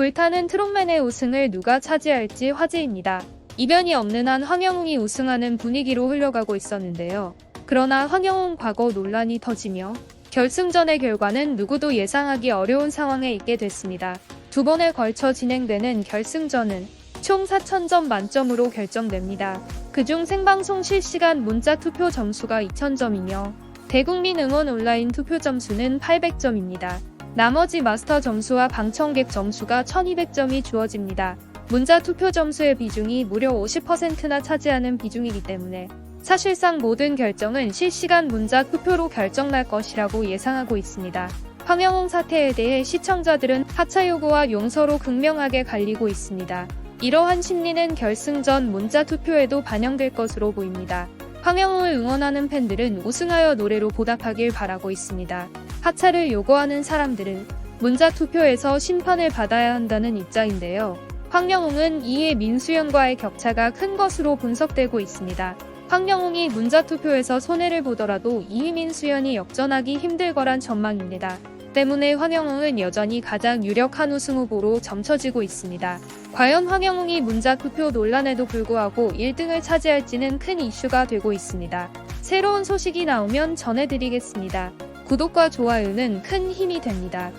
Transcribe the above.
불타는 트롯맨의 우승을 누가 차지할지 화제입니다. 이변이 없는 한 황영웅이 우승하는 분위기로 흘러가고 있었는데요. 그러나 황영웅 과거 논란이 터지며 결승전의 결과는 누구도 예상하기 어려운 상황에 있게 됐습니다. 두 번에 걸쳐 진행되는 결승전은 총 4,000점 만점으로 결정됩니다. 그중 생방송 실시간 문자 투표 점수가 2,000점이며 대국민 응원 온라인 투표 점수는 800점입니다. 나머지 마스터 점수와 방청객 점수가 1200점이 주어집니다. 문자 투표 점수의 비중이 무려 50%나 차지하는 비중이기 때문에 사실상 모든 결정은 실시간 문자 투표로 결정날 것이라고 예상하고 있습니다. 황영웅 사태에 대해 시청자들은 하차 요구와 용서로 극명하게 갈리고 있습니다. 이러한 심리는 결승전 문자 투표에도 반영될 것으로 보입니다. 황영웅을 응원하는 팬들은 우승하여 노래로 보답하길 바라고 있습니다. 하차를 요구하는 사람들은 문자 투표에서 심판을 받아야 한다는 입장인데요. 황영웅은 이에 민수연과의 격차가 큰 것으로 분석되고 있습니다. 황영웅이 문자 투표에서 손해를 보더라도 이휘민 수연이 역전하기 힘들 거란 전망입니다. 때문에 황영웅은 여전히 가장 유력한 우승 후보로 점쳐지고 있습니다. 과연 황영웅이 문자 투표 논란에도 불구하고 1등을 차지할지는 큰 이슈가 되고 있습니다. 새로운 소식이 나오면 전해드리겠습니다. 구독과 좋아요는 큰 힘이 됩니다.